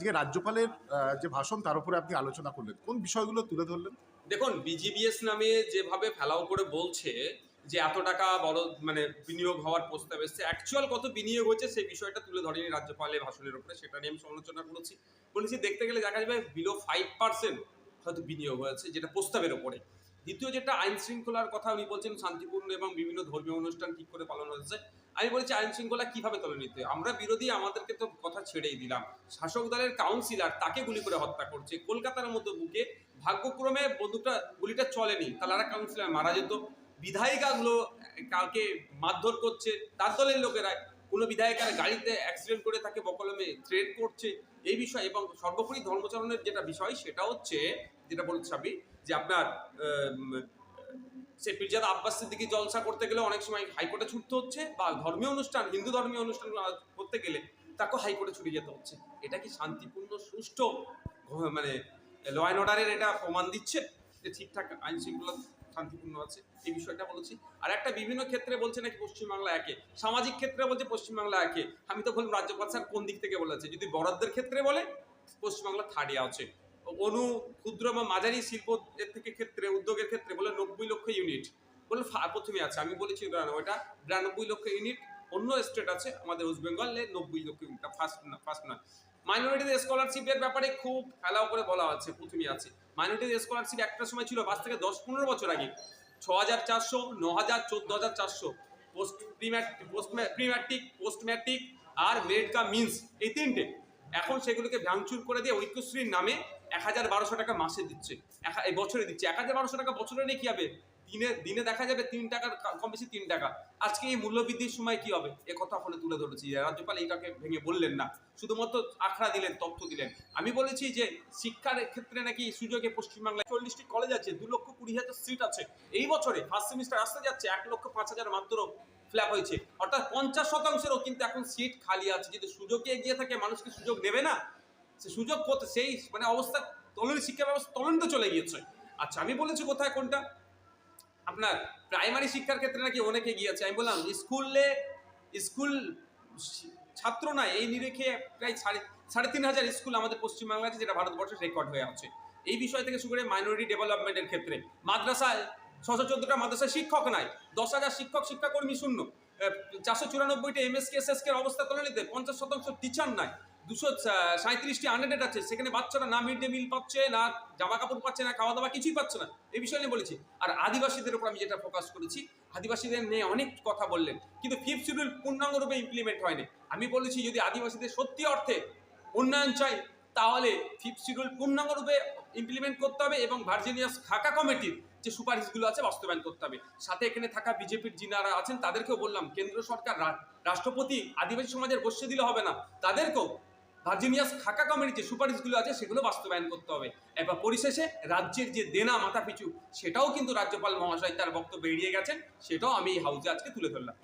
আজকে রাজ্যপালের যে ভাষণ, তার উপরে আপনি আলোচনা করলেন। কোন বিষয়গুলো তুলে ধরলেন? দেখুন বিজিবিএস নামে যেভাবে ফেলাও করে বলছে যে এত টাকা বড় মানে বিনিয়োগ হওয়ার প্রস্তাব এসছে অ্যাকচুয়াল কত বিনিয়োগ হচ্ছে সেই বিষয়টা তুলে ধরেনি রাজ্যপালের ভাষণের উপরে, সেটা নিয়ে আমি সমালোচনা করেছি। বলেছি, দেখতে গেলে দেখা যাবে বিলো ফাইভ পার্সেন্ট হয়তো বিনিয়োগ হয়েছে, যেটা প্রস্তাবের ওপরে দ্বিতীয় যেটা আইন শৃঙ্খলার কথা উনি বলছেন, শান্তিপূর্ণ এবং বিভিন্ন ধর্মীয় অনুষ্ঠান ঠিক করে পালন হচ্ছে আমি বলেছি আইন শৃঙ্খলা কীভাবে তলে নিতে আমরা বিরোধী আমাদেরকে তো কথা ছেড়েই দিলাম। শাসক দলের কাউন্সিলর তাকে গুলি করে হত্যা করছে। কলকাতার মতো বুকে ভাগ্যক্রমে বন্দুকটা, গুলিটা চলেনি। তাহলে কাউন্সিলার মারা যেত। বিধায়িকাগুলো কাউকে মারধর করছে। তার দলের লোকেরা, কোনো বিধায়িকার গাড়িতে অ্যাক্সিডেন্ট করে তাকে বকলমে থ্রেড করছে। এই বিষয় এবং সর্বোপরি ধর্মচরণের যেটা বিষয় সেটা হচ্ছে, যেটা বলছে আমি, যে আপনার সে পিরজাদা আব্বাস সিদ্দিকি জলসা করতে গেলে অনেক সময় হাইকোর্টে ছুটতে হচ্ছে বা ধর্মীয় অনুষ্ঠান, হিন্দু ধর্মীয় অনুষ্ঠান করতে গেলে তাকেও হাইকোর্টে ছুটে যেতে হচ্ছে। এটা কি শান্তিপূর্ণ, সুষ্ঠু মানে ল অ্যান্ড অর্ডারের এটা প্রমাণ দিচ্ছে যে ঠিকঠাক আইন শৃঙ্খলা শান্তিপূর্ণ আছে? এই বিষয়টা বলেছি। আর একটা বিভিন্ন ক্ষেত্রে বলছে নাকি পশ্চিমবাংলা একে। সামাজিক ক্ষেত্রে বলছে পশ্চিমবাংলা একে। আমি তো বললাম রাজ্যপাল স্যার কোন দিক থেকে বলেছে? যদি বরাদ্দের ক্ষেত্রে বলে, পশ্চিমবাংলা থার্ডে আছে। অনু ক্ষুদ্র বা মাঝারি শিল্প এর থেকে ক্ষেত্রে, উদ্যোগের ক্ষেত্রে বলে নব্বই লক্ষ ইউনিট বলে প্রথমে আছে, আমি বলেছি ওটা বিরানব্বই লক্ষ ইউনিট অন্য স্টেট আছে, আমাদের ওয়েস্ট বেঙ্গলে নব্বই লক্ষ ইউনিট ফার্স্ট না ফার্স্ট না মাইনরিটিদের স্কলারশিপের ব্যাপারে খুব ফেলাও করে বলা আছে, প্রথমে আছে। মাইনরিটিদের স্কলারশিপ একটা সময় ছিল পাঁচ থেকে দশ পনেরো বছর আগে। ছ হাজার চারশো ন হাজার চোদ্দ হাজার চারশো। Post prematric post prematric post matric আর মেরিট কাম মিন্স এই তিনটে। এখন সেগুলোকে ভাঙচুর করে দিয়ে ঐক্যশ্রীর নামে এক হাজার বারোশো টাকা মাসে দিচ্ছে। এক বছরে দিচ্ছে। এক হাজার বারোশো টাকা বছরে নিয়ে কি হবে? দিনে দিনে দেখা যাবে তিন টাকার কম বেশি তিন টাকা। আজকে এই মূল্যবৃদ্ধির সময় কি হবে? এ কথা ফলে তুলে ধরেছি। রাজ্যপাল এইটাকে ভেঙে বললেন না। শুধুমাত্র আখড়া দিলেন, তথ্য দিলেন। আমি বলেছি যে শিক্ষার ক্ষেত্রে নাকি সুযোগে পশ্চিমবাংলায় চল্লিশটি কলেজ আছে, দু লক্ষ কুড়ি হাজার সিট আছে। এই বছরে ফার্স্ট সেমিস্টার আসতে যাচ্ছে, এক লক্ষ পাঁচ হাজার মাত্র ফ্ল্যাপ হয়েছে। অর্থাৎ পঞ্চাশ শতাংশেরও কিন্তু এখন সিট খালি আছে। যদি সুযোগে এগিয়ে থাকে মানুষকে সুযোগ নেবে না? সে সুযোগ করতে সেই মানে অবস্থা তলনি শিক্ষা ব্যবস্থা তলনিতে চলে গিয়েছে। আচ্ছা আমি বলেছি কোথায় কোনটা? আপনার প্রাইমারি শিক্ষার ক্ষেত্রে নাকি অনেকে গিয়েছে। আমি বললাম, স্কুলে স্কুল ছাত্র নাই, এই নিরিখে প্রায় সাড়ে সাড়ে তিন হাজার স্কুল আমাদের পশ্চিমবাংলা আছে, যেটা ভারতবর্ষের রেকর্ড হয়ে আছে। এই বিষয় থেকে শুরু করে মাইনরিটি ডেভেলপমেন্টের ক্ষেত্রে। মাদ্রাসায় ছশো চোদ্দোটা মাদ্রাসায় শিক্ষক নাই, দশ হাজার শিক্ষক, শিক্ষাকর্মী শূন্য। চারশো চুরানব্বইটা এমএসকে এসএসকে অবস্থা তোলে নিতে পঞ্চাশ শতাংশ টিচার নাই। দুশো সাঁত্রিশটি আনএডেড আছে। সেখানে বাচ্চারা না মিড ডে মিল পাচ্ছে, না জামা কাপড় পাচ্ছে, না খাওয়া দাওয়া কিছুই পাচ্ছে না। এই বিষয় নিয়ে বলেছি। আর আদিবাসীদের উপর আমি যেটা ফোকাস করেছি, আদিবাসীদের নিয়ে অনেক কথা বললেন, কিন্তু ফিফথ শিডিউল পূর্ণাঙ্গরূপে ইমপ্লিমেন্ট হয়নি। আমি বলেছি, যদি আদিবাসীদের সত্যি অর্থে উন্নয়ন চাই, তাহলে ফিফথ শিডিউল পূর্ণাঙ্গরূপে ইমপ্লিমেন্ট করতে হবে এবং ভার্জিনিয়াস খাকা কমিটির যে সুপারিশগুলো আছে, বাস্তবায়ন করতে হবে। সাথে এখানে থাকা বিজেপির যিনারা আছেন, তাদেরকেও বললাম, কেন্দ্র সরকার রাষ্ট্রপতি আদিবাসী সমাজের বসে দিলে হবে না। তাদেরকেও ভার্জিনিয়াস খাকা কমিটির যে সুপারিশগুলো আছে সেগুলো বাস্তবায়ন করতে হবে। এবার পরিশেষে রাজ্যের যে দেনা মাথা পিছু সেটাও কিন্তু রাজ্যপাল মহাশয় তার বক্তব্য এড়িয়ে গেছেন, সেটাও আমি এই হাউসে আজকে তুলে ধরলাম।